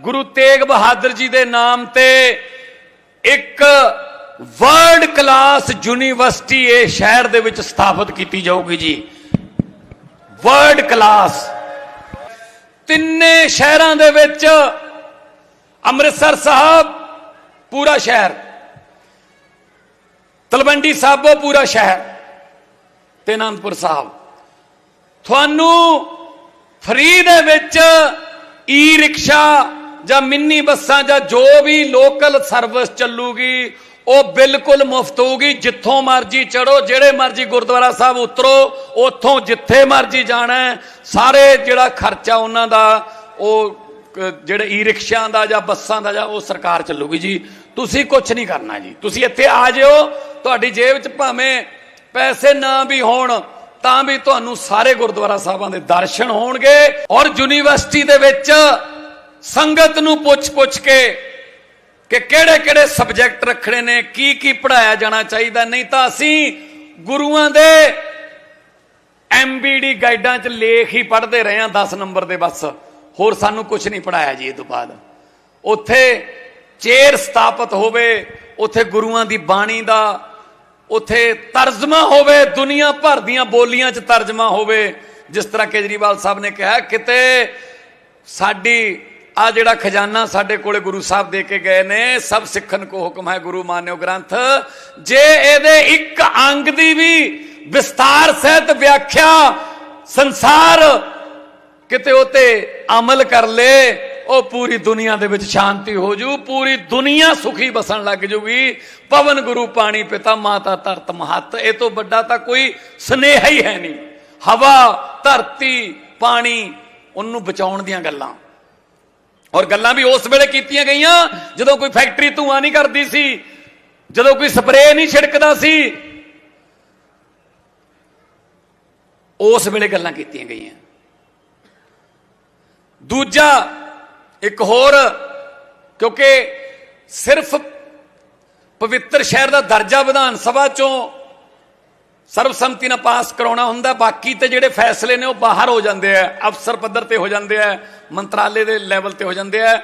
ਗੁਰੂ ਤੇਗ ਬਹਾਦਰ ਜੀ ਦੇ ਨਾਮ ਤੇ ਇੱਕ ਵਰਲਡ ਕਲਾਸ ਯੂਨੀਵਰਸਿਟੀ ਇਹ ਸ਼ਹਿਰ ਦੇ ਵਿੱਚ ਸਥਾਪਿਤ ਕੀਤੀ ਜਾਊਗੀ ਜੀ। World class. ਤਿੰਨੇ ਸ਼ਹਿਰਾਂ ਦੇ ਵਿੱਚ ਅੰਮ੍ਰਿਤਸਰ ਸਾਹਿਬ, ਪੂਰਾ ਸ਼ਹਿਰ। ਤਲਵੰਡੀ ਸਾਬੋ ਪੂਰਾ ਸ਼ਹਿਰ। ਤੇ ਅਨੰਦਪੁਰ ਸਾਹਿਬ। ਤੁਹਾਨੂੰ ਫ੍ਰੀ ਦੇ ਵਿੱਚ ਈ ਰਿਕਸ਼ਾ ਜਾਂ ਮਿੰਨੀ ਬੱਸਾਂ ਜਾਂ ਜੋ ਵੀ ਲੋਕਲ ਸਰਵਿਸ ਚੱਲੂਗੀ, ਉਹ ਬਿਲਕੁਲ ਮੁਫਤ ਹੋਊਗੀ। ਜਿੱਥੋਂ ਮਰਜ਼ੀ ਚੜੋ ਜਿਹੜੇ ਮਰਜ਼ੀ ਗੁਰਦੁਆਰਾ ਸਾਹਿਬ ਉਤਰੋ, ਉੱਥੋਂ ਜਿੱਥੇ ਮਰਜ਼ੀ ਜਾਣਾ ਸਾਰੇ ਜਿਹੜਾ ਖਰਚਾ ਉਹਨਾਂ ਦਾ, ਉਹ ਜਿਹੜੇ ਈ ਰਿਕਸ਼ਿਆਂ ਦਾ ਜਾਂ ਬੱਸਾਂ ਦਾ ਜਾਂ ਉਹ ਸਰਕਾਰ ਚੱਲੂਗੀ ਜੀ। ਤੁਸੀਂ ਕੁਝ ਨਹੀਂ ਕਰਨਾ ਜੀ। ਤੁਸੀਂ ਇੱਥੇ ਆ ਜਿਓ, ਤੁਹਾਡੀ ਜੇਬ 'ਚ ਭਾਵੇਂ ਪੈਸੇ ਨਾ ਵੀ ਹੋਣ, ਤਾਂ ਵੀ ਤੁਹਾਨੂੰ ਸਾਰੇ ਗੁਰਦੁਆਰਾ ਸਾਹਿਬਾਂ ਦੇ ਦਰਸ਼ਨ ਹੋਣਗੇ ਔਰ ਯੂਨੀਵਰਸਿਟੀ ਦੇ ਵਿੱਚ ਸੰਗਤ ਨੂੰ ਪੁੱਛ-ਪੁੱਛ ਕੇ ਕਿ ਕਿਹੜੇ-ਕਿਹੜੇ ਸਬਜੈਕਟ ਰੱਖਣੇ ਨੇ ਕੀ ਕੀ ਪੜਾਇਆ ਜਾਣਾ ਚਾਹੀਦਾ। ਨਹੀਂ ਤਾਂ ਅਸੀਂ ਗੁਰੂਆਂ ਦੇ ਐਮਬੀਡੀ ਗਾਈਡਾਂ 'ਚ ਲੇਖ ਹੀ ਪੜ੍ਹਦੇ ਰਹੇ ਹਾਂ 10 ਨੰਬਰ ਦੇ ਬਸ। ਹੋਰ ਸਾਨੂੰ ਕੁਝ ਨਹੀਂ ਪੜਾਇਆ ਜੀ ਇਹ ਤੋਂ ਬਾਅਦ। ਉੱਥੇ ਚੇਅਰ ਸਥਾਪਿਤ ਹੋਵੇ, ਉੱਥੇ ਗੁਰੂਆਂ ਦੀ ਬਾਣੀ ਦਾ, ਉੱਥੇ ਤਰਜਮਾ ਹੋਵੇ, ਦੁਨੀਆ ਭਰ ਦੀਆਂ ਬੋਲੀਆਂ 'ਚ ਤਰਜਮਾ ਹੋਵੇ। ਜਿਸ ਤਰ੍ਹਾਂ ਕੇਜਰੀਵਾਲ ਸਾਹਿਬ ਨੇ ਕਿਹਾ, ਕਿਤੇ ਸਾਡੀ ਆ ਜਿਹੜਾ ਖਜ਼ਾਨਾ ਸਾਡੇ ਕੋਲੇ ਗੁਰੂ ਸਾਹਿਬ ਦੇ ਕੇ ਗਏ ਨੇ, ਸਭ ਸਿੱਖਣ ਕੋ ਹੁਕਮ ਹੈ ਗੁਰੂ ਮਾਨਿਓ ਗ੍ਰੰਥ। ਜੇ ਇਹਦੇ ਇੱਕ ਅੰਗ ਦੀ ਵੀ ਵਿਸਤਾਰ ਸਹਿਤ ਵਿਆਖਿਆ ਸੰਸਾਰ ਕਿਤੇ ਉਤੇ ਅਮਲ ਕਰ ਲੇ, ਉਹ ਪੂਰੀ ਦੁਨੀਆ ਦੇ ਵਿੱਚ ਸ਼ਾਂਤੀ ਹੋ ਜੂ, ਪੂਰੀ ਦੁਨੀਆ ਸੁਖੀ ਬਸਣ ਲੱਗ ਜੂਗੀ। ਪਵਨ ਗੁਰੂ ਪਾਣੀ ਪਿਤਾ, ਮਾਤਾ ਧਰਤ ਮਹਤ, ਇਹ ਤੋਂ ਵੱਡਾ ਤਾਂ ਕੋਈ ਸਨੇਹਾ ਹੀ ਹੈ ਨਹੀਂ। ਹਵਾ, ਧਰਤੀ, ਪਾਣੀ, ਉਹਨੂੰ ਬਚਾਉਣ ਦੀਆਂ ਗੱਲਾਂ। ਔਰ ਗੱਲਾਂ ਵੀ ਉਸ ਵੇਲੇ ਕੀਤੀਆਂ ਗਈਆਂ, ਜਦੋਂ ਕੋਈ ਫੈਕਟਰੀ ਧੂਆਂ ਨਹੀਂ ਕਰਦੀ ਸੀ, ਜਦੋਂ ਕੋਈ ਸਪਰੇਅ ਨਹੀਂ ਛਿੜਕਦਾ ਸੀ, ਉਸ ਵੇਲੇ ਗੱਲਾਂ ਕੀਤੀਆਂ ਗਈਆਂ। ਦੂਜਾ ਇੱਕ ਹੋਰ, ਕਿਉਂਕਿ ਸਿਰਫ ਪਵਿੱਤਰ ਸ਼ਹਿਰ ਦਾ ਦਰਜਾ ਵਿਧਾਨ ਸਭਾ ਚੋਂ ਸਰਬਸੰਮਤੀ ਨਾਲ ਪਾਸ ਕਰਾਉਣਾ ਹੁੰਦਾ, ਬਾਕੀ ਤੇ ਜਿਹੜੇ ਫੈਸਲੇ ਨੇ ਉਹ ਬਾਹਰ ਹੋ ਜਾਂਦੇ ਆ, ਅਫਸਰ ਪੱਧਰ ਤੇ ਹੋ ਜਾਂਦੇ ਆ, ਮੰਤਰਾਲੇ ਦੇ ਲੈਵਲ ਤੇ ਹੋ ਜਾਂਦੇ ਆ।